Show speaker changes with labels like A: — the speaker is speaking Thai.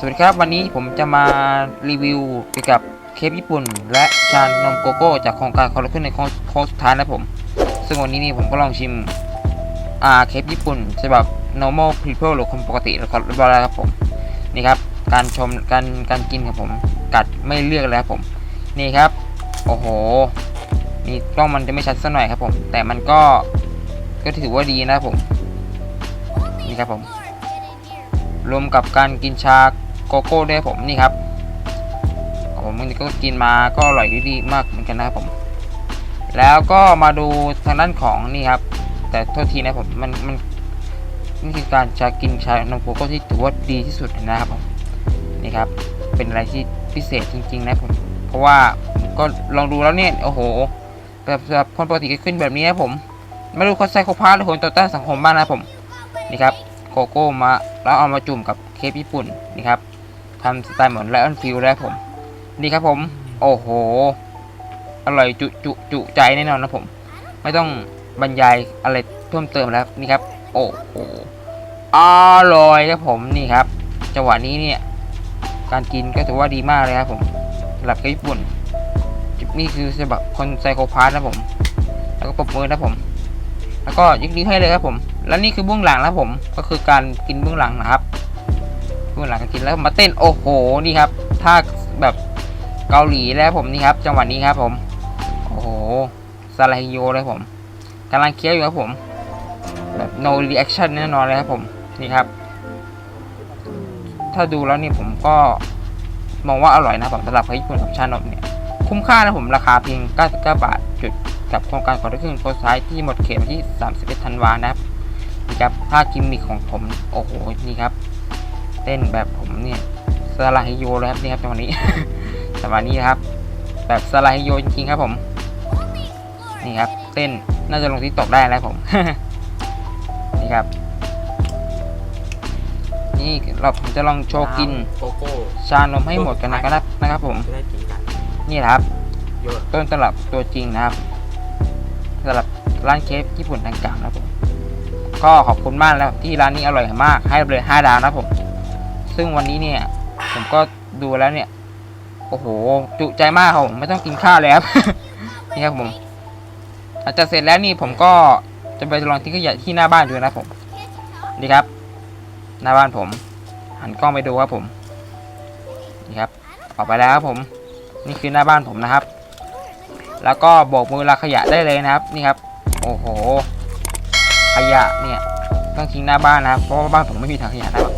A: สวัสดีครับวันนี้ผมจะมารีวิวเกี่ยวกับเคปญี่ปุ่น และชานมโกโก้จากโครงการคนละครึ่งในโค้งสุดท้ายนะผม ซึ่งวันนี้นี่ผมก็ลองชิมอ่าเคปญี่ปุ่นฉบับ normal people หรือคนปกติแล้วก็เรียบร้อยแล้วครับผมนี่ครับการชมการการกินครับผมกัดไม่เลือกแล้วครับผม นี่ครับ โอ้โหนี่กล้องมันจะไม่ชัดสักหน่อยครับผม แต่มันก็ก็ถือว่าดีนะครับผม นี่ครับผมรวมกับการกินชา โกโก้ด้วยผมนี่ครับผมมันก็กินมาก็อร่อยดีมากเหมือนกันนะครับผม แล้วก็มาดูทางด้านของนี่ครับ แต่โทษทีนะผมมันมันนี่คือการชากินชานมโกโก้ที่ถือว่าดีที่สุดนะครับผมนี่ครับเป็นอะไรที่พิเศษจริง ๆ นะผมเพราะว่าก็ลองดูแล้วเนี่ยโอ้โหแบบแบบคนปกติก็ขึ้นแบบนี้นะผมไม่รู้เขาไซโคพาหรือคนต่อต้านสังคมบ้างนะครับผมนี่ครับโกโก้มาแล้วเอามาจุ่มกับเคปญี่ปุ่นนี่ครับ ทำสไตล์เหมือนไลออนฟิลแล้วผม นี่ครับผม โอ้โห อร่อยจุจุจุใจแน่นอนนะผม ไม่ต้องบรรยายอะไรเพิ่มเติมแล้วนี่ครับ โอ้โหอร่อยครับผมนี่ครับ จังหวะนี้เนี่ย การกินก็ถือว่าดีมากเลยครับผมสำหรับเคปญี่ปุ่นนี่คือฉบับคนไซโคพาธนะผม แล้วก็ปรบมือนะผม แล้วก็ยกนิ้วให้เลยครับผม แล้วนี่คือเบื้องหลังนะครับผม ก็คือการกินเบื้องหลังนะครับ เบื้องหลังกินแล้วมาเต้นโอ้โหนี่ครับถ้าแบบเกาหลีแล้วผมนี่ครับ จังหวะนี้ครับผม โอ้โหซาลาฮิโยเลยผมกำลังเคี้ยวอยู่ครับผมแบบ no reaction แน่นอนเลยครับผมนี่ครับ ถ้าดูแล้วนี่ผมก็มองว่าอร่อยนะผมสำหรับญี่ปุ่นกับชานมเนี่ยคุ้มค่านะผมราคาเพียง 99 บาทจุดกับโครงการคนละครึ่งโพสต์ท้ายที่หมดเขตที่ 31 ธันวานะครับนี่ครับภากิมมิคของผม โอ้โห นี่ครับ เต้นแบบผมเนี่ยสลาฮิโยเลยครับนี่ครับจังหวะนี้ จังหวะนี้ครับ แบบสลาฮิโยจริงๆครับผม นี่ครับ เต้นน่าจะลงที่ตกได้แล้วผม นี่ครับ นี่เราผมจะลองโชว์กิน
B: โกโก้
A: ชานมให้หมดกันนะครับนะครับ ผม
B: จะได้กินกัน
A: นี่แหละครับ
B: เยอะ
A: ต้นตลับตัวจริงนะครับสำหรับร้านเคฟญี่ปุ่นดังกล่าวนะครับผม ก็ขอบคุณมากแล้วที่ร้านนี้อร่อยมาก ให้เลย 5 ดาวนะครับผม ซึ่งวันนี้เนี่ย ผมก็ดูแล้วเนี่ย โอ้โห จุใจมากครับผมไม่ต้องกินข้าวเลยครับนี่ครับผมหลังจากเสร็จแล้วนี่ผมก็จะไปลองทิ้งขยะที่หน้าบ้านดูนะผมนี่ครับ หน้าบ้านผม หันกล้องไปดูครับผมนี่ครับ ออกไปแล้วครับผม นี่คือหน้าบ้านผมนะครับ แล้วก็โบกมือลาขยะได้เลยนะครับ นี่ครับ โอ้โห ขยะเนี่ยต้องทิ้งหน้าบ้านนะครับเพราะว่าบ้านผมไม่มีถังขยะนะครับ